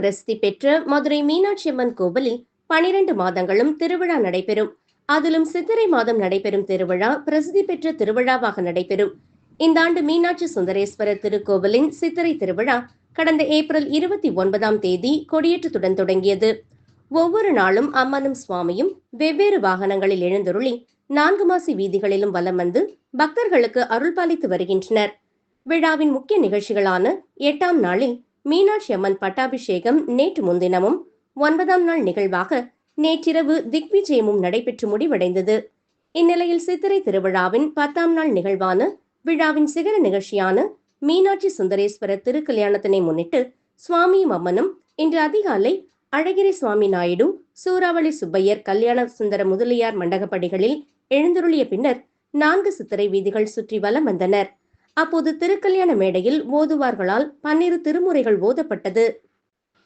பிரசித்தி பெற்ற மதுரை மீனாட்சி அம்மன் கோவிலில் பனிரெண்டு மாதங்களும் திருவிழா நடைபெறும். அதிலும் சித்திரை மாதம் நடைபெறும் திருவிழா பிரசித்தி பெற்ற திருவிழாவாக நடைபெறும். இந்த ஆண்டு மீனாட்சி சுந்தரேஸ்வரர் திருக்கோவிலின் சித்திரை திருவிழா கடந்த ஏப்ரல் இருபத்தி ஒன்பதாம் தேதி கொடியேற்றத்துடன் தொடங்கியது. ஒவ்வொரு நாளும் அம்மனும் சுவாமியும் வெவ்வேறு வாகனங்களில் எழுந்தருளி நான்கு மாசி வீதிகளிலும் வலம் வந்து பக்தர்களுக்கு அருள்பாலித்து வருகின்றனர். விழாவின் முக்கிய நிகழ்ச்சிகளான எட்டாம் நாளில் மீனாட்சி அம்மன் பட்டாபிஷேகம் நேற்று முன்தினமும் ஒன்பதாம் நாள் நிகழ்வாக நேற்றிரவு திக்விஜயமும் நடைபெற்று முடிவடைந்தது. இந்நிலையில் சித்திரை திருவிழாவின் பத்தாம் நாள் நிகழ்வான விழாவின் சிகர நிகழ்ச்சியான மீனாட்சி சுந்தரேஸ்வரர் திருக்கல்யாணத்தினை முன்னிட்டு சுவாமியும் அம்மனும் இன்று அதிகாலை அழகிரி சுவாமி நாயுடு சூறாவளி சுப்பையர் கல்யாண சுந்தர முதலியார் மண்டகப்படிகளில் எழுந்தருளிய பின்னர் நான்கு சித்திரை வீதிகள் சுற்றி வலம் வந்தனர். அப்போது திருக்கல்யாண மேடையில் ஓதுவார்களால் பன்னிரு திருமுறைகள் ஓதப்பட்டது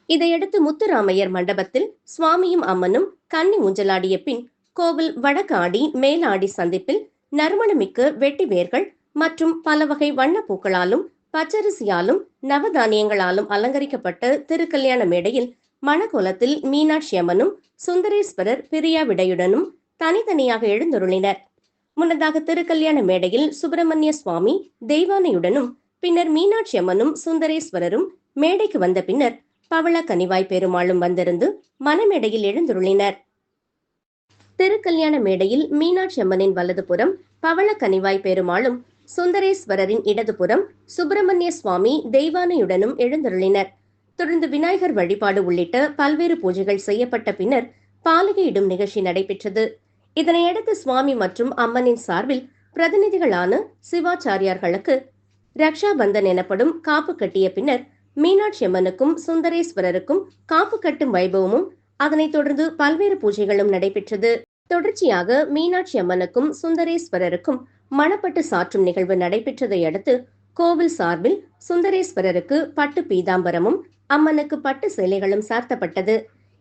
இதையடுத்து முத்துராமையர் மண்டபத்தில் சுவாமியும் அம்மனும் கன்னி ஊஞ்சலாடிய பின் கோவில் வடக்காடி மேலாடி சந்திப்பில் நறுமணமிக்க வெட்டி வேர்கள் மற்றும் பல வகை வண்ணப் பூக்களாலும் பச்சரிசியாலும் நவதானியங்களாலும் அலங்கரிக்கப்பட்ட திருக்கல்யாண மேடையில் மணக்கோலத்தில் மீனாட்சி அம்மனும் சுந்தரேஸ்வரர் பிரியா விடையுடனும் தனித்தனியாக எழுந்தருளினர். முன்னதாக திருக்கல்யாண மேடையில் சுப்பிரமணிய சுவாமி தெய்வானையுடனும் பின்னர் மீனாட்சி அம்மனும் சுந்தரேஸ்வரரும் மேடைக்கு வந்த பின்னர் பவள கனிவாய் பெருமாளும் வந்திருந்து மனமேடையில் எழுந்துருளினர். திருக்கல்யாண மேடையில் மீனாட்சி அம்மனின் வலதுபுறம் பவள கனிவாய் பெருமாளும் சுந்தரேஸ்வரரின் இடதுபுறம் சுப்பிரமணிய சுவாமி தெய்வானையுடனும் எழுந்தருளினர். தொடர்ந்து விநாயகர் வழிபாடு உள்ளிட்ட பல்வேறு பூஜைகள் செய்யப்பட்ட பின்னர் பாலிகையிடும் நிகழ்ச்சி நடைபெற்றது. இதனையடுத்து சுவாமி மற்றும் அம்மனின் சார்பில் பிரதிநிதிகளான சிவாச்சாரியார்களுக்கு ரக்ஷா பந்தன் எனப்படும் காப்பு கட்டிய பின்னர் மீனாட்சி அம்மனுக்கும் சுந்தரேஸ்வரருக்கும் காப்பு கட்டும் வைபவமும் அதனைத் தொடர்ந்து பல்வேறு பூஜைகளும் நடைபெற்றது. தொடர்ச்சியாக மீனாட்சி அம்மனுக்கும் சுந்தரேஸ்வரருக்கும் மணப்பட்டு சாற்றும் நிகழ்வு நடைபெற்றதை அடுத்து கோவில் சார்பில் சுந்தரேஸ்வரருக்கு பட்டு பீதாம்பரமும் அம்மனுக்கு பட்டு சேலைகளும் சார்த்தப்பட்டது.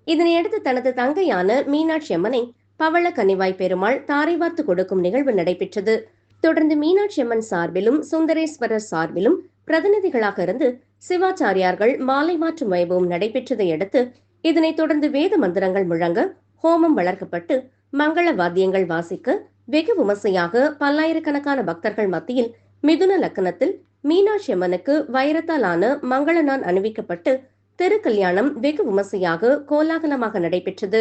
இதனையடுத்து தனது தங்கையான மீனாட்சி அம்மனை பவள கனிவாய் பெருமாள் தாரை வார்த்து கொடுக்கும் நிகழ்வு நடைபெற்றது. தொடர்ந்து மீனாட்சி அம்மன் சார்பிலும் சுந்தரேஸ்வரர் சார்பிலும் பிரதிநிதிகளாக இருந்து சிவாச்சாரியார்கள் மாலை மாற்றும் வைபவம் நடைபெற்றதை அடுத்து இதனைத் தொடர்ந்து வேத மந்திரங்கள் முழங்க ஹோமம் வளர்க்கப்பட்டு மங்கள வாத்தியங்கள் வாசிக்க வெகு விமர்சையாக பல்லாயிரக்கணக்கான பக்தர்கள் மத்தியில் மிதுன லக்கணத்தில் மீனாட்சி அம்மனுக்கு வைரத்தாலான மங்களனான் அணிவிக்கப்பட்டு திருக்கல்யாணம் வெகு விமர்சையாக கோலாகலமாக நடைபெற்றது.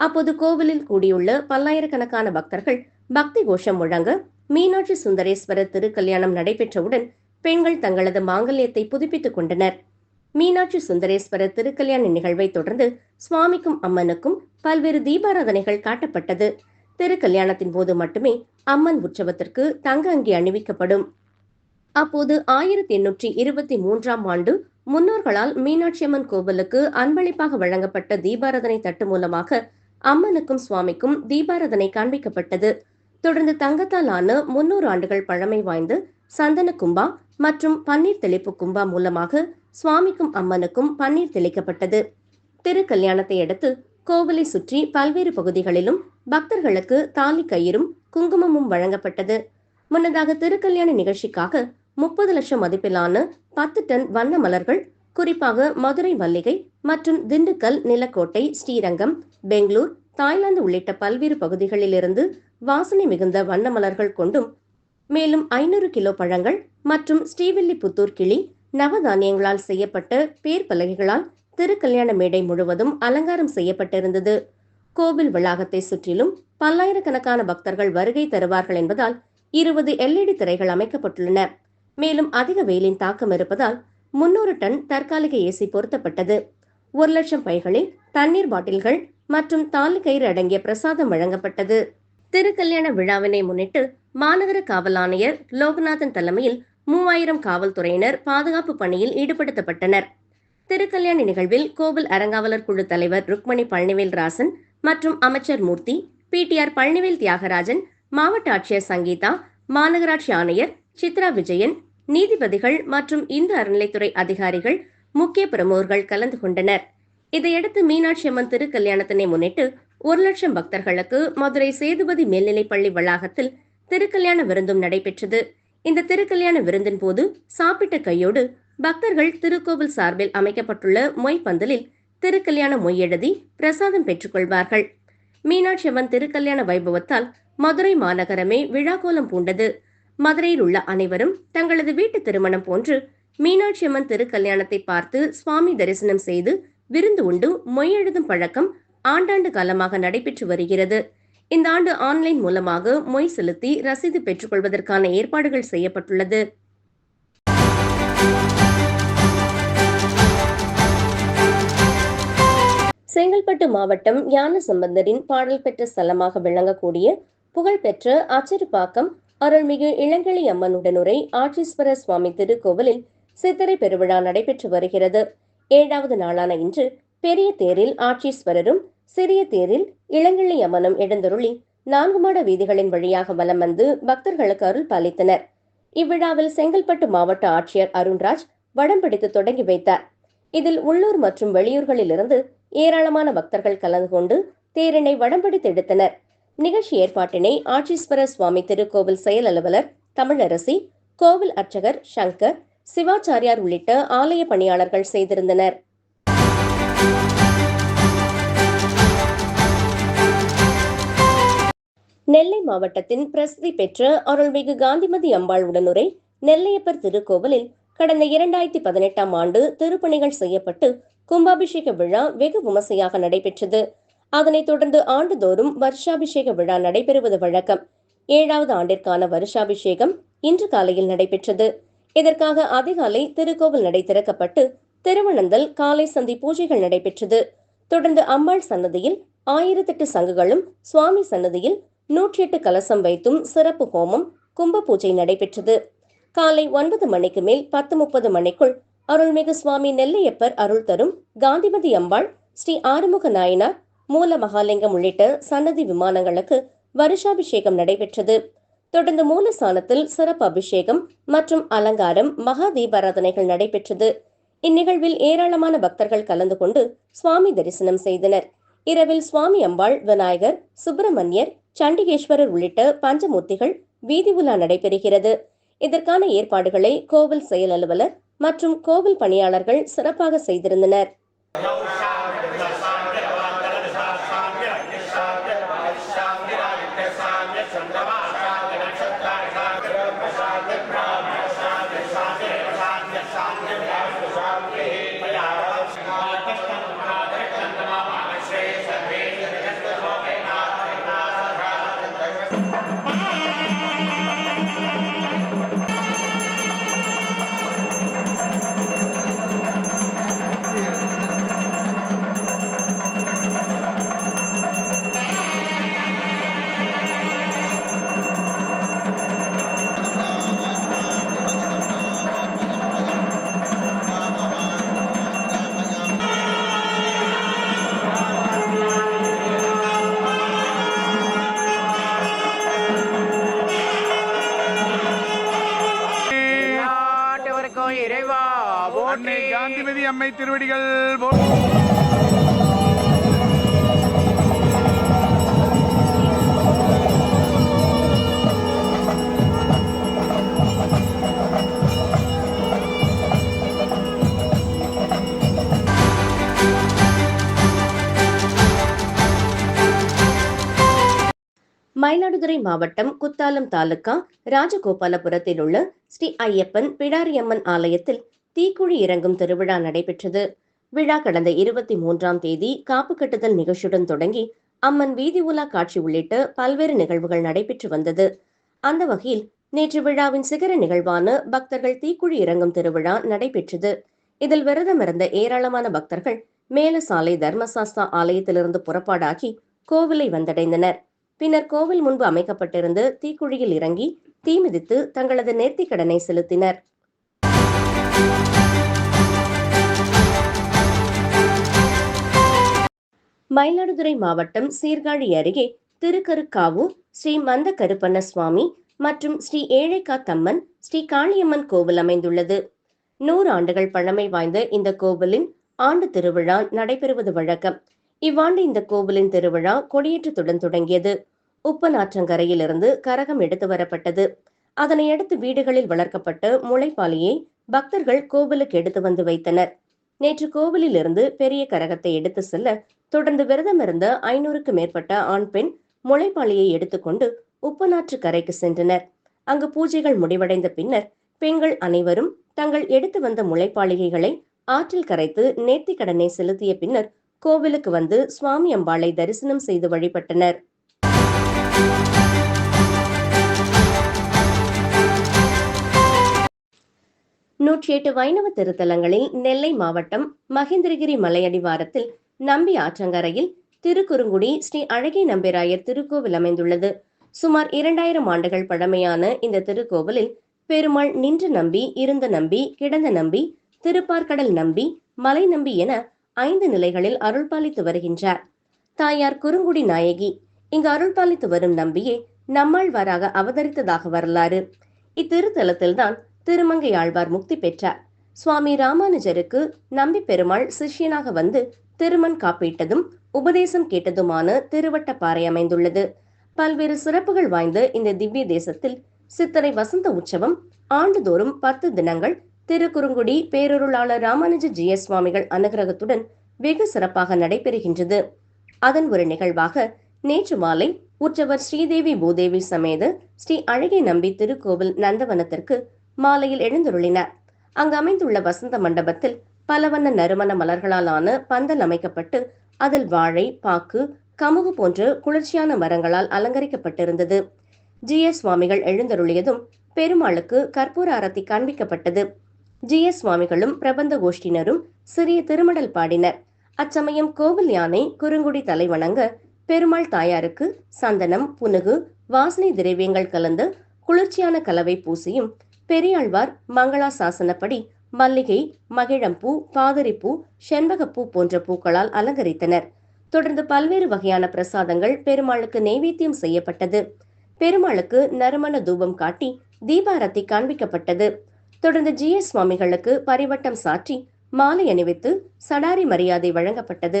அப்போது கோவிலில் கூடியுள்ள பல்லாயிரக்கணக்கான பக்தர்கள் பக்தி கோஷம் முழங்க மீனாட்சி சுந்தரேஸ்வரர் திருக்கல்யாணம் நடைபெற்றவுடன் பெண்கள் தங்களது மாங்கல்யத்தை புதுப்பித்துக் கொண்டனர். மீனாட்சி சுந்தரேஸ்வரர் திருக்கல்யாண நிகழ்வை தொடர்ந்து சுவாமிக்கும் அம்மனுக்கும் பல்வேறு தீபாராதனைகள் காட்டப்பட்டது. திருக்கல்யாணத்தின் போது மட்டுமே அம்மன் உற்சவத்திற்கு தங்க அங்கி அணிவிக்கப்படும். அப்போது ஆயிரத்தி எண்ணூற்றி இருபத்தி மூன்றாம் ஆண்டு முன்னோர்களால் மீனாட்சி அம்மன் கோவிலுக்கு அன்பளிப்பாக வழங்கப்பட்ட தீபாராதனை தட்டு மூலமாக அம்மனுக்கும் சுவாமிக்கும் தீபாராதனை காண்பிக்கப்பட்டது. தொடர்ந்து தங்கத்தால் ஆன முன்னூறு ஆண்டுகள் பழமை வாய்ந்த சந்தன கும்பா மற்றும் பன்னீர் தெளிப்பு கும்பா மூலமாக சுவாமிக்கும் அம்மனுக்கும் பன்னீர் தெளிக்கப்பட்டது. திருக்கல்யாணத்தை அடுத்து கோவிலை சுற்றி பல்வேறு பகுதிகளிலும் பக்தர்களுக்கு தாலி கயிறும் குங்குமமும் வழங்கப்பட்டது. முன்னதாக திருக்கல்யாண நிகழ்ச்சிக்காக முப்பது லட்சம் மதிப்பிலான பத்து டன் வண்ண மலர்கள் குறிப்பாக மதுரை மல்லிகை மற்றும் திண்டுக்கல் நிலக்கோட்டை ஸ்ரீரங்கம் பெங்களூர் தாய்லாந்து உள்ளிட்ட பல்வேறு பகுதிகளிலிருந்து வாசனை மிகுந்த வண்ண மலர்கள் கொண்டும் மேலும் ஐநூறு கிலோ பழங்கள் மற்றும் ஸ்ரீவில்லிபுத்தூர் கிளி நவதானியங்களால் செய்யப்பட்ட பேர் பலகைகளால் திருக்கல்யாண மேடை முழுவதும் அலங்காரம் செய்யப்பட்டிருந்தது. கோவில் வளாகத்தை சுற்றிலும் பல்லாயிரக்கணக்கான பக்தர்கள் வருகை தருவார்கள் என்பதால் இருபது எல்இடி திரைகள் அமைக்கப்பட்டுள்ளன. மேலும் அதிக வெயிலின் தாக்கம் இருப்பதால் முன்னூறு டன் தற்காலிக ஏசி பொருத்தப்பட்டது. ஒரு லட்சம் பைகளில் தண்ணீர் பாட்டில்கள் மற்றும் தாலு கயிறு அடங்கிய பிரசாதம் வழங்கப்பட்டது. திருக்கல்யாண விழாவினை முன்னிட்டு மாநகர காவல் ஆணையர் லோகநாதன் தலைமையில் மூவாயிரம் காவல்துறையினர் பாதுகாப்பு பணியில் ஈடுபடுத்தப்பட்டனர். திருக்கல்யாண நிகழ்வில் கோவில் அறங்காவலர் குழு தலைவர் ருக்மணி பழனிவேல் ராசன் மற்றும் அமைச்சர் மூர்த்தி பிடிஆர் பழனிவேல் தியாகராஜன் மாவட்ட ஆட்சியர் சங்கீதா மாநகராட்சி ஆணையர் சித்ரா விஜயன் நீதிபதிகள் மற்றும் இந்து அறநிலைத்துறை அதிகாரிகள் முக்கிய பிரமுகர்கள் கலந்து கொண்டனர். இதையடுத்து மீனாட்சி அம்மன் திருக்கல்யாணத்தினை முன்னிட்டு ஒரு லட்சம் பக்தர்களுக்கு மதுரை சேதுபதி மேல்நிலைப்பள்ளி வளாகத்தில் திருக்கல்யாண விருந்தும் நடைபெற்றது. இந்த திருக்கல்யாண விருந்தின் போது சாப்பிட்ட கையோடு பக்தர்கள் திருக்கோவில் சார்பில் அமைக்கப்பட்டுள்ள மொய் பந்தலில் திருக்கல்யாண மொய் எழுதி பிரசாதம் பெற்றுக்கொள்வார்கள் மீனாட்சி அம்மன் திருக்கல்யாண வைபவத்தால் மதுரை மாநகரமே விழாக்கோலம் பூண்டது. மதுரையில் உள்ள அனைவரும் தங்களது வீட்டு திருமணம் போன்று மீனாட்சி அம்மன் திருக்கல்யாணத்தை பார்த்து சுவாமி தரிசனம் செய்து விருந்து உண்டு மொய் எழுதும் பழக்கம் ஆண்டாண்டு காலமாக நடைபெற்று வருகிறது. இந்த ஆண்டு ஆன்லைன் மூலமாக மொய் செலுத்தி ரசீது பெற்றுக்கொள்வதற்கான ஏற்பாடுகள் செய்யப்பட்டுள்ளது. செங்கல்பட்டு மாவட்டம் ஞான சம்பந்தரின் பாடல் பெற்ற ஸ்தலமாக விளங்கக்கூடிய புகழ்பெற்ற அச்சிறுபாக்கம் அருள்மிகு இளங்கிளி அம்மனுடனுரை ஆட்சீஸ்வர சுவாமி திருக்கோவிலில் சித்திரை பெருவிழா நடைபெற்று வருகிறது. ஏழாவது நாளான இன்று பெரிய தேரில் ஆட்சீஸ்வரரும் சிறிய தேரில் இளங்கிள்ளி அம்மனும் எழுந்தருளி நான்கு மாட வீதிகளின் வழியாக வலம் வந்து பக்தர்களுக்கு அருள் பாலித்தனர். இவ்விழாவில் செங்கல்பட்டு மாவட்ட ஆட்சியர் அருண்ராஜ் வடம் பிடித்து தொடங்கி வைத்தார். இதில் உள்ளூர் மற்றும் வெளியூர்களிலிருந்து ஏராளமான பக்தர்கள் கலந்து கொண்டு தேரினை வடம் பிடித்து எடுத்தனர். நிகழ்ச்சி ஏற்பாட்டினை ஆட்சீஸ்வர சுவாமி திருக்கோவில் செயல் அலுவலர் தமிழரசி கோவில் அர்ச்சகர் சங்கர் சிவாச்சாரியார் உள்ளிட்ட ஆலய பணியாளர்கள் செய்திருந்தனர். நெல்லை மாவட்டத்தின் பிரசித்தி பெற்ற அருள்மிகு காந்திமதி அம்பாள் உடனுரை நெல்லையப்பர் திருக்கோவிலில் கடந்த இரண்டாயிரத்தி பதினெட்டாம் ஆண்டு திருப்பணிகள் செய்யப்பட்டு கும்பாபிஷேக விழா வெகு விமர்சையாக நடைபெற்றது. அதனைத் தொடர்ந்து ஆண்டுதோறும் வருஷாபிஷேக விழா நடைபெறுவது வழக்கம். ஏழாவது ஆண்டிற்கான வருஷாபிஷேகம் இன்று காலையில் நடைபெற்றது. இதற்காக அதிகாலை திருக்கோவில் நடை திறக்கப்பட்டு திருவனந்தல் காலை சந்தி பூஜைகள் நடைபெற்றது. தொடர்ந்து அம்மாள் சன்னதியில் ஆயிரத்தெட்டு சங்குகளும் சுவாமி சன்னதியில் நூற்றி எட்டு கலசம் வைத்தும் சிறப்பு ஹோமம் கும்ப பூஜை நடைபெற்றது. காலை ஒன்பது மணிக்கு மேல் பத்து முப்பது மணிக்குள் அருள்மிகு சுவாமி நெல்லையப்பர் அருள் தரும் காந்திமதி அம்பாள் ஸ்ரீ ஆறுமுக நாயனார் மூல மகாலிங்கம் உள்ளிட்ட சன்னதி விமானங்களுக்கு வருஷாபிஷேகம் நடைபெற்றது. தொடர்ந்து மூலஸ்தானத்தில் சிறப்பு அபிஷேகம் மற்றும் அலங்காரம் மகா தீபாராதனைகள் நடைபெற்றது. இந்நிகழ்வில் ஏராளமான பக்தர்கள் கலந்து கொண்டு சுவாமி தரிசனம் செய்தனர். இரவில் சுவாமி அம்பாள் விநாயகர் சுப்பிரமணியர் சண்டிகேஸ்வரர் உள்ளிட்ட பஞ்சமூர்த்திகள் வீதி உலா நடைபெறுகிறது. இதற்கான ஏற்பாடுகளை கோவில் செயல் அலுவலர் மற்றும் கோவில் பணியாளர்கள் சிறப்பாக செய்திருந்தனர். திருவடிகள் மயிலாடுதுறை மாவட்டம் குத்தாலம் தாலுகா ராஜகோபாலபுரத்தில் உள்ள ஸ்ரீ ஐயப்பன் பிடாரியம்மன் ஆலயத்தில் தீக்குழி இறங்கும் திருவிழா நடைபெற்றது. விழா கடந்த இருபத்தி மூன்றாம் தேதி காப்பு கட்டுதல் நிகழ்ச்சியுடன் தொடங்கி அம்மன் வீதி உலா காட்சி உள்ளிட்ட பல்வேறு நிகழ்வுகள் நடைபெற்று வந்தது. அந்த வகையில் நேற்று விழாவின் சிகர நிகழ்வான பக்தர்கள் தீக்குழி இறங்கும் திருவிழா நடைபெற்றது. இதில் விரதமிருந்த ஏராளமான பக்தர்கள் மேலசாலை தர்மசாஸ்தா ஆலயத்திலிருந்து புறப்பாடாகி கோவிலை வந்தடைந்தனர். பின்னர் கோவில் முன்பு அமைக்கப்பட்டிருந்த தீக்குழியில் இறங்கி தீமிதித்து தங்களது நேர்த்திக் கடனை செலுத்தினர். மயிலாடுதுறை மாவட்டம் சீர்காழி அருகே திருக்கருக்காவூர் ஸ்ரீ மந்த கருப்பண்ண சுவாமி மற்றும் ஸ்ரீ ஏழைக்காத்தம்மன் ஸ்ரீ காளியம்மன் கோவில் அமைந்துள்ளது. நூறு ஆண்டுகள் பழமை வாய்ந்த இந்த கோவிலின் ஆண்டு திருவிழா நடைபெறுவது வழக்கம். இவ்வாண்டு இந்த கோவிலின் திருவிழா கொடியேற்றத்துடன் தொடங்கியது. உப்பநாற்றங்கரையிலிருந்து கரகம் எடுத்து வரப்பட்டது. அதனை அடுத்து வீடுகளில் வளர்க்கப்பட்ட முளைப்பாலியை பக்தர்கள் கோவிலுக்கு எடுத்து வந்து வைத்தனர். நேற்று கோவிலில் இருந்து பெரிய கரகத்தை எடுத்து செல்ல தொடர்ந்து விரதம் இருந்த ஐநூறுக்கு மேற்பட்ட ஆண் பெண் முளைப்பாளியை எடுத்துக்கொண்டு உப்பநாற்று கரைக்கு சென்றனர். அங்கு பூஜைகள் முடிவடைந்த பின்னர் பெண்கள் அனைவரும் தங்கள் எடுத்து வந்த முளைப்பாளிகைகளை ஆற்றில் கரைத்து நேர்த்திக் கடனை செலுத்திய பின்னர் கோவிலுக்கு வந்து சுவாமி அம்பாளை தரிசனம் செய்து வழிபட்டனர். நூற்றி எட்டு வைணவ திருத்தலங்களில் நெல்லை மாவட்டம் மகேந்திரகிரி மலையடிவாரத்தில் நம்பி ஆற்றங்கரையில் திருக்குறுங்குடி ஸ்ரீ அழகிய நம்பிராயர் திருக்கோவில் அமைந்துள்ளது. சுமார் இரண்டாயிரம் ஆண்டுகள் பழமையான இந்த திருக்கோவிலில் பெருமாள் நின்ற நம்பி இருந்த நம்பி கிடந்த நம்பி திருப்பார்கடல் நம்பி மலை நம்பி என ஐந்து நிலைகளில் அருள்பாலித்து வருகின்றார். தாயார் குறுங்குடி நாயகி இங்கு அருள்பாலித்து வரும் நம்பியே நம்மாழ்வாராக அவதரித்ததாக வரலாறு. இத்திருத்தலத்தில்தான் திருமங்கை ஆழ்வார் முக்தி பெற்றார். சுவாமி ராமானுஜருக்கு நம்பி பெருமாள் சிஷ்யனாக வந்து திருமண் காப்பீட்டதும் உபதேசம் கேட்டதுமான திருவட்டப்பாறை அமைந்துள்ளது. பல்வேறு சிறப்புகள் வாய்ந்த இந்த திவ்ய தேசத்தில் சித்திரை வசந்த உற்சவம் ஆண்டுதோறும் பத்து தினங்கள் திருக்குறுங்குடி பேரொருளாளர் ராமானுஜ எஸ் சுவாமிகள் அனுகிரகத்துடன் வெகு சிறப்பாக நடைபெறுகின்றது. அதன் ஒரு நிகழ்வாக நேற்று மாலை உற்சவர் ஸ்ரீதேவி பூதேவி சமேத ஸ்ரீ அழகை நம்பி திருக்கோவில் நந்தவனத்திற்கு மாலையில் எழுந்தருளின. அங்கு அமைந்துள்ள வசந்த மண்டபத்தில் பலவண்ண நறுமண மலர்களால் ஆன பந்தல் அமைக்கப்பட்டு அதில் வாழை பாக்கு கமுகு போன்ற குளிர்ச்சியான மரங்களால் அலங்கரிக்கப்பட்டிருந்தது. ஜி. எஸ். சுவாமிகள் எழுந்தருளியதும் பெருமாளுக்கு கற்பூர அரத்தி காண்பிக்கப்பட்டது. ஜி. எஸ். சுவாமிகளும் பிரபந்த கோஷ்டினரும் சிறிய திருமடல் பாடினர். அச்சமயம் கோவில் யானை குறுங்குடி தலை வணங்க பெருமாள் தாயாருக்கு சந்தனம் புனுகு வாசனை திரவியங்கள் கலந்து குளிர்ச்சியான கலவை பூசியும் பெரியாழ்வார் மங்களா சாசனப்படி மல்லிகை மகிழம்பூ பாதரிப்பூ செண்பகப்பூ போன்ற பூக்களால் அலங்கரித்தனர். தொடர்ந்து பல்வேறு வகையான பிரசாதங்கள் பெருமாளுக்கு நெய்வேத்தியம் செய்யப்பட்டது. பெருமாளுக்கு நறுமண தூபம் காட்டி தீபாரத்தி காண்பிக்கப்பட்டது. தொடர்ந்து ஜி எஸ் சுவாமிகளுக்கு பரிவட்டம் சாற்றி மாலை அணிவித்து சடாரி மரியாதை வழங்கப்பட்டது.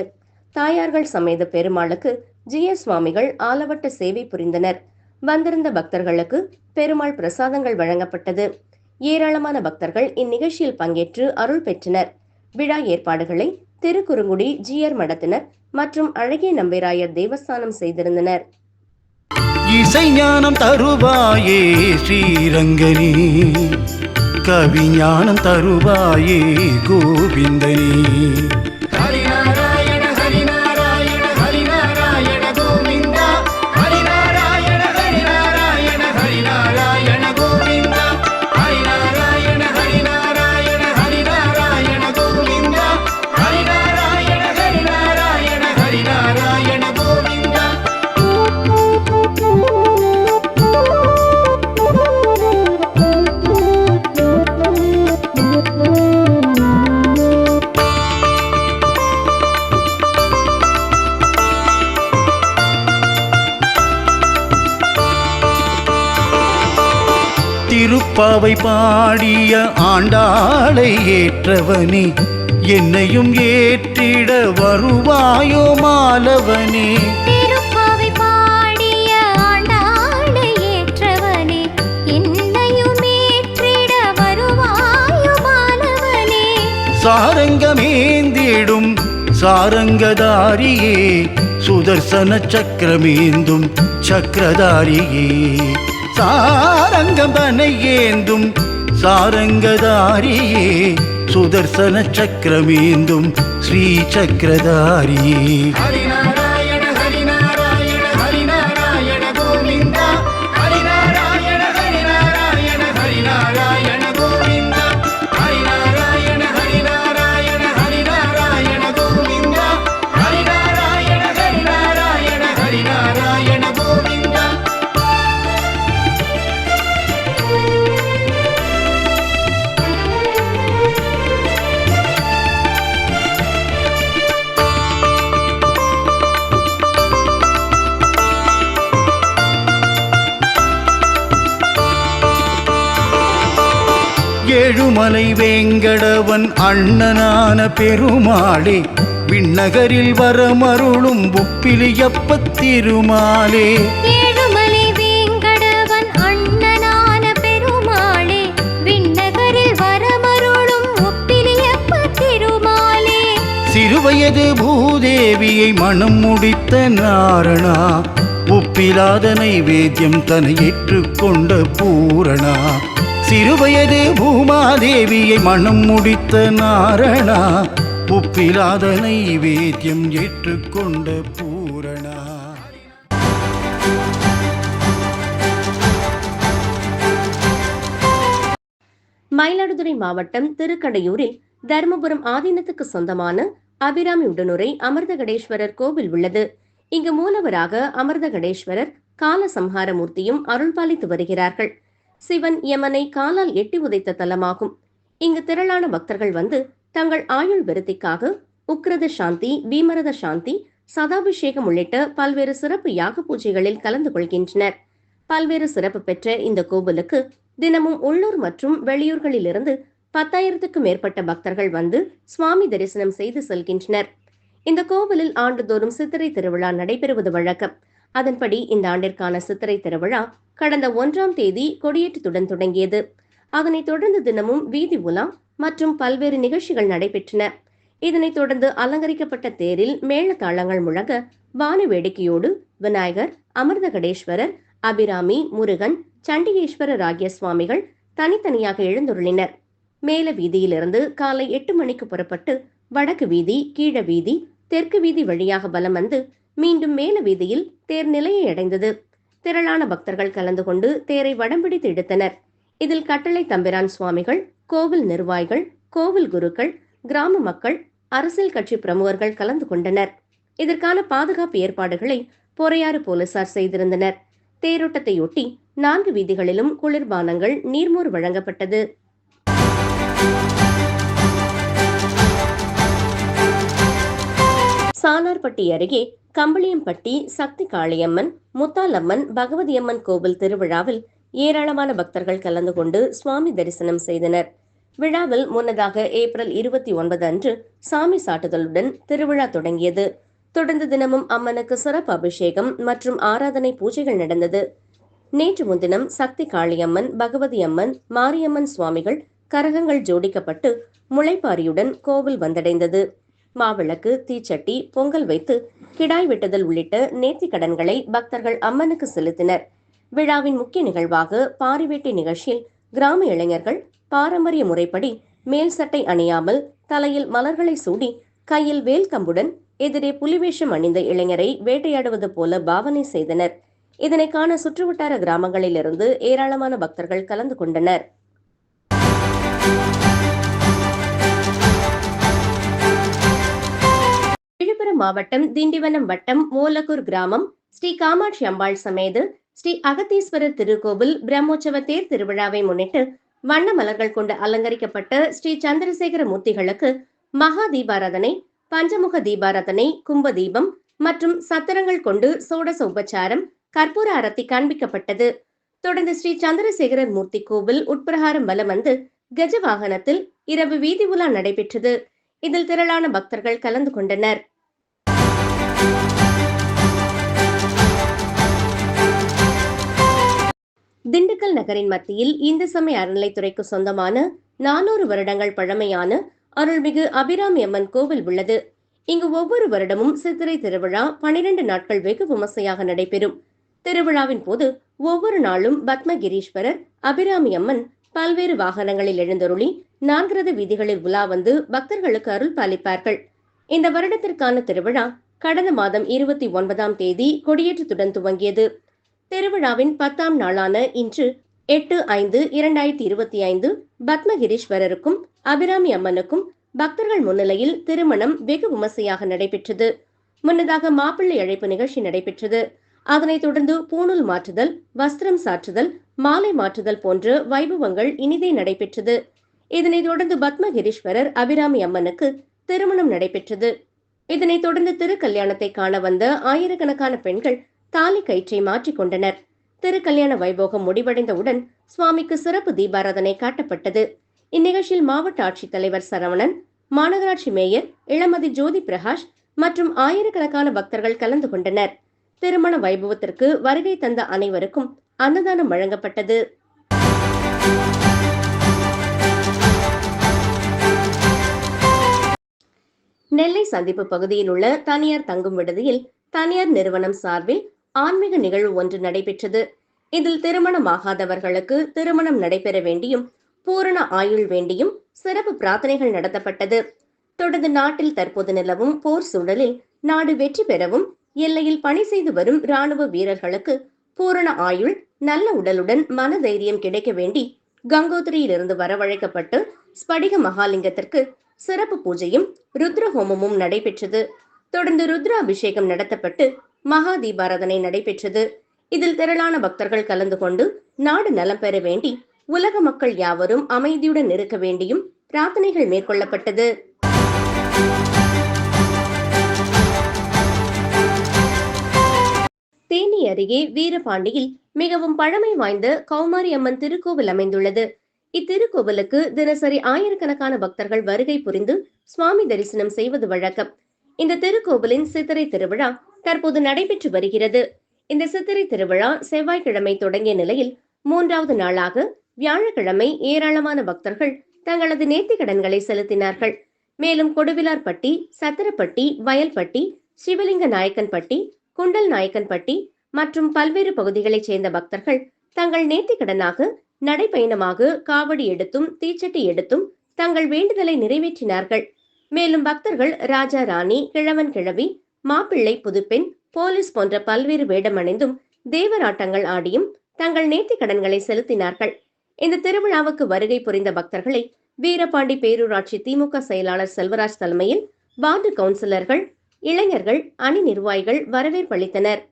தாயார்கள் சமேத பெருமாளுக்கு ஜி எஸ் சுவாமிகள் ஆலவட்ட சேவை புரிந்தனர். வந்திருந்த பக்தர்களுக்கு பெருமாள் பிரசாதங்கள் வழங்கப்பட்டது. ஏராளமான பக்தர்கள் இந்நிகழ்ச்சியில் பங்கேற்று அருள் பெற்றனர். விழா ஏற்பாடுகளை திருக்குறுங்குடி ஜிஆர் மடத்தினர் மற்றும் அழகிய நம்பிராயர் தேவஸ்தானம் செய்திருந்தனர். இசைஞானம் தருவாயே ஸ்ரீரங்கனே. கவிஞானம் தருவாயே கோவிந்தனே. பாடிய ஆண்டாளை ஏற்றவனே என்னையும் ஏற்றிட வருவாயோ மாலவனே. சாரங்கமேந்திடும் சாரங்கதாரியே சுதர்சன சக்கரமேந்தும் சக்கரதாரியே. சாரங்கம்பனை ஏந்தும் சாரங்கதாரியே சுதர்சன சக்கரமேந்தும் ஸ்ரீ சக்கரதாரியே. ஏழுமலை வேங்கடவன் அண்ணனான பெருமாளே விண்ணகரில் வரமருளும் உப்பிலியப்ப திருமாலே ஏழுமலை வேங்கடவன் அண்ணனான பெருமாளே விண்ணகரில் வரமருளும் உப்பிலியப்ப திருமாலே சிறுவயது பூதேவியை மனம் முடித்த நாரணா உப்பிலாத நைவேத்தியம் தனை ஏற்றுக்கொண்ட பூரணா. சிறுவயது பூமாதேவியை மனம் முடித்த நாரணா உப்பிலாதனை வேத்தியம் ஏற்றுக்கொண்ட பூரணா. மயிலாடுதுறை மாவட்டம் திருக்கடையூரில் தருமபுரம் ஆதீனத்துக்கு சொந்தமான அபிராமி உடனுரை அமிர்தகடேஸ்வரர் கோவில் உள்ளது. இங்கு மூலவராக அமிர்தகடேஸ்வரர் கால சம்ஹார மூர்த்தியும் அருள்பாலித்து வருகிறார்கள். சிவன் யமனை காலால் எட்டி உதைத்த தலமாகும். இங்கு திரளான பக்தர்கள் வந்து தங்கள் ஆயுள் விருத்திக்காக உக்ரத சாந்தி பீமரத சாந்தி சதாபிஷேகம் உள்ளிட்ட பல்வேறு சிறப்பு யாக பூஜைகளில் கலந்து கொள்கின்றனர். பல்வேறு சிறப்பு பெற்ற இந்த கோவிலுக்கு தினமும் உள்ளூர் மற்றும் வெளியூர்களிலிருந்து பத்தாயிரத்துக்கும் மேற்பட்ட பக்தர்கள் வந்து சுவாமி தரிசனம் செய்து செல்கின்றனர். இந்த கோவிலில் ஆண்டுதோறும் சித்திரை திருவிழா நடைபெறுவது வழக்கம். அதன்படி இந்த ஆண்டிற்கான சித்திரை திருவிழா கடந்த ஒன்றாம் தேதி கொடியேற்றத்துடன் தொடங்கியது. அதனைத் தொடர்ந்து தினமும் வீதி உலா மற்றும் பல்வேறு நிகழ்ச்சிகள் நடைபெற்றன. இதனைத் தொடர்ந்து அலங்கரிக்கப்பட்ட தேரில் மேளதாளங்கள் முழங்க வான வேடிக்கையோடு விநாயகர் அமிர்தகடேஸ்வரர் அபிராமி முருகன் சண்டிகேஸ்வரர் ஆகிய சுவாமிகள் தனித்தனியாக எழுந்துருளினர். மேல வீதியிலிருந்து காலை எட்டு மணிக்கு புறப்பட்டு வடக்கு வீதி கீழ வீதி தெற்கு வீதி வழியாக பலம் வந்து மீண்டும் மேல வீதியில் தேர் நிலையை அடைந்தது. திரளான பக்தர்கள் கலந்து கொண்டு தேரை வடம்பிடித்து இழுத்தனர் இதில் கட்டளை தம்பிரான் சுவாமிகள் கோவில் நிர்வாகிகள் கோவில் குருக்கள் கிராம மக்கள் அரசியல் கட்சி பிரமுகர்கள் கலந்து கொண்டனர். இதற்கான பாதுகாப்பு ஏற்பாடுகளை பொறையாறு போலீசார் செய்திருந்தனர். தேரோட்டத்தையொட்டி நான்கு வீதிகளிலும் குளிர்பானங்கள் நீர்மோர் வழங்கப்பட்டது. சாலார்பட்டி அருகே கம்பளியம்பட்டி சக்தி காளியம்மன் முத்தாலம்மன் பகவதியம்மன் கோவில் திருவிழாவில் ஏராளமான பக்தர்கள் கலந்து கொண்டு சுவாமி தரிசனம் செய்தனர். விழாவில் முன்னதாக ஏப்ரல் இருபத்தி ஒன்பது அன்று சாமி சாட்டுதலுடன் திருவிழா தொடங்கியது. தொடர்ந்து தினமும் அம்மனுக்கு சிறப்பு அபிஷேகம் மற்றும் ஆராதனை பூஜைகள் நடந்தது. நேற்று முன்தினம் சக்தி காளியம்மன் பகவதி அம்மன் மாரியம்மன் சுவாமிகள் கரகங்கள் ஜோடிக்கப்பட்டு முளைப்பாரியுடன் கோவில் வந்தடைந்தது. மாவிளக்கு தீச்சட்டி பொங்கல் வைத்து கிடாய் வெட்டுதல் உள்ளிட்ட நேர்த்தி கடன்களை பக்தர்கள் அம்மனுக்கு செலுத்தினர். விழாவின் முக்கிய நிகழ்வாக பாரிவேட்டை நிகழ்ச்சியில் கிராம இளைஞர்கள் பாரம்பரிய முறைப்படி மேல் சட்டை அணியாமல் தலையில் மலர்களை சூடி கையில் வேல் கம்புடன் எதிரே புலிவேஷம் அணிந்த இளைஞரை வேட்டையாடுவது போல பாவனை செய்தனர். இதனை காண சுற்றுவட்டார கிராமங்களிலிருந்து ஏராளமான பக்தர்கள் கலந்து கொண்டனர். விழுப்புரம் மாவட்டம் திண்டிவனம் வட்டம் மூலக்கூர் கிராமம் ஸ்ரீ காமாட்சி அம்பாள் சமேது ஸ்ரீ அகத்தீஸ்வரர் திருக்கோவில் பிரம்மோற்சவ தேர் திருவிழாவை முன்னிட்டு வண்ண மலர்கள் கொண்டு அலங்கரிக்கப்பட்ட ஸ்ரீ சந்திரசேகர மூர்த்திகளுக்கு மகா தீபாராதனை பஞ்சமுக தீபாராதனை கும்ப தீபம் மற்றும் சத்திரங்கள் கொண்டு சோடச உபச்சாரம் கற்பூர அரத்தி காண்பிக்கப்பட்டது. தொடர்ந்து ஸ்ரீ சந்திரசேகரர் மூர்த்தி கோவில் உட்பிரகாரம் வலம் வந்து கஜ வாகனத்தில் இரவு வீதி உலா நடைபெற்றது. இதில் திரளான பக்தர்கள் கலந்து கொண்டனர். திண்டுக்கல் நகரின் மத்தியில் இந்து சமய அறநிலைத்துறைக்கு சொந்தமான நானூறு வருடங்கள் பழமையான அருள்மிகு அபிராமி அம்மன் கோவில் உள்ளது. இங்கு ஒவ்வொரு வருடமும் சித்திரை திருவிழா பனிரெண்டு நாட்கள் வெகு விமர்சையாக நடைபெறும். திருவிழாவின் போது ஒவ்வொரு நாளும் பத்மகிரீஸ்வரர் அபிராமி அம்மன் பல்வேறு வாகனங்களில் எழுந்தருளி நான்கிரத வீதிகளில் உலா வந்து பக்தர்களுக்கு அருள் பாலிப்பார்கள். இந்த வருடத்திற்கான திருவிழா கடந்த மாதம் இருபத்தி ஒன்பதாம் தேதி கொடியேற்றத்துடன் துவங்கியது. திருவிழாவின் பத்தாம் நாளான இன்று எட்டு ஐந்து இரண்டாயிரத்தி இருபத்தி ஐந்து பத்மகிரீஸ்வரருக்கும் அபிராமி அம்மனுக்கும் பக்தர்கள் முன்னிலையில் திருமணம் வெகு விமர்சையாக நடைபெற்றது. முன்னதாக மாப்பிள்ளை அழைப்பு நிகழ்ச்சி நடைபெற்றது. அதனைத் தொடர்ந்து பூணூல் மாற்றுதல் வஸ்திரம் சாற்றுதல் மாலை மாற்றுதல் போன்ற வைபவங்கள் இனிதே நடைபெற்றது. இதனைத் தொடர்ந்து பத்மகிரீஸ்வரர் அபிராமி அம்மனுக்கு திருமணம் நடைபெற்றது. இதனைத் தொடர்ந்து திருக்கல்யாணத்தை காண வந்த ஆயிரக்கணக்கான பெண்கள் தாலி கயிற்றை மாற்றிக் கொண்டனர். திருக்கல்யாண வைபோகம் முடிவடைந்தவுடன் சுவாமிக்கு சிறப்பு தீபாராதனை காட்டப்பட்டது. இந்நிகழ்ச்சியில் மாவட்ட ஆட்சித்தலைவர் சரவணன் மாநகராட்சி மேயர் இளமதி ஜோதி பிரகாஷ் மற்றும் ஆயிரக்கணக்கான பக்தர்கள் கலந்து கொண்டனர். திருமண வைபவத்திற்கு வருகை தந்த அனைவருக்கும் அன்னதானம் வழங்கப்பட்டது. நெல்லை சந்திப்பு பகுதியில் உள்ள தனியார் தங்கும் விடுதியில் தனியார் நிறுவனம் சார்பில் ஆன்மீக நிகழ்வு ஒன்று நடைபெற்றது. இதில் திருமணமாகாதவர்களுக்கு திருமணம் நடைபெற வேண்டியும் பூரண ஆயுள் வேண்டியும் சிறப்பு பிரார்த்தனைகள் நடத்தப்பட்டது. தொடர்ந்து நாட்டில் தற்போது நிலவும் போர் சூழலில் நாடு வெற்றி பெறவும் எல்லையில் பணி செய்து வரும் ராணுவ வீரர்களுக்கு பூரண ஆயுள் நல்ல உடலுடன் மன தைரியம் கிடைக்க வேண்டி கங்கோத்திரியிலிருந்து வரவழைக்கப்பட்டு ஸ்படிக மகாலிங்கத்திற்கு சிறப்பு பூஜையும் ருத்ர ஹோமமும் நடைபெற்றது. தொடர்ந்து ருத்ர அபிஷேகம் நடத்தப்பட்டு மகா தீபாராதனை நடைபெற்றது. இதில் திரளான பக்தர்கள் கலந்து கொண்டு நாடு நலம் பெற வேண்டி உலக மக்கள் யாவரும் அமைதியுடன் இருக்க வேண்டியும் பிரார்த்தனைகள் மேற்கொள்ளப்பட்டது. தேனி அருகே வீரபாண்டியில் மிகவும் பழமை வாய்ந்த கௌமாரி அம்மன் திருக்கோவில் அமைந்துள்ளது. இத்திருக்கோவிலுக்கு தினசரி ஆயிரக்கணக்கான பக்தர்கள் வருகை புரிந்து சுவாமி தரிசனம் செய்வது வழக்கம். இந்த திருக்கோவிலின் சித்திரை திருவிழா தற்போது நடைபெற்று வருகிறது. இந்த சித்திரை திருவிழா செவ்வாய்க்கிழமை தொடங்கிய நிலையில் மூன்றாவது நாளாக வியாழக்கிழமை ஏராளமான பக்தர்கள் தங்களது நேர்த்திக் கடன்களை செலுத்தினார்கள். மேலும் கொடுவிலார்பட்டி சத்திரப்பட்டி வயல்பட்டி சிவலிங்க நாயக்கன்பட்டி குண்டல் நாயக்கன்பட்டி மற்றும் பல்வேறு பகுதிகளைச் சேர்ந்த பக்தர்கள் தங்கள் நேர்த்திக்கடனாக நடைபயணமாக நடைப்பயணமாக காவடி எடுத்தும் தீச்சட்டி எடுத்தும் தங்கள் வேண்டுதலை நிறைவேற்றினார்கள். மேலும் பக்தர்கள் ராஜா ராணி கிழவன் கிழவி மாப்பிள்ளை புதுப்பெண் போலீஸ் போன்ற பல்வேறு வேடமணிந்தும் தேவராட்டங்கள் ஆடியும் தங்கள் நேர்த்திக்கடன்களை செலுத்தினார்கள். இந்த திருவிழாவுக்கு வருகை புரிந்த பக்தர்களை வீரபாண்டி பேரூராட்சி திமுக செயலாளர் செல்வராஜ் தலைமையில் வார்டு கவுன்சிலர்கள் இளைஞர்கள் அணி நிர்வாகிகள் வரவேற்பளித்தனர்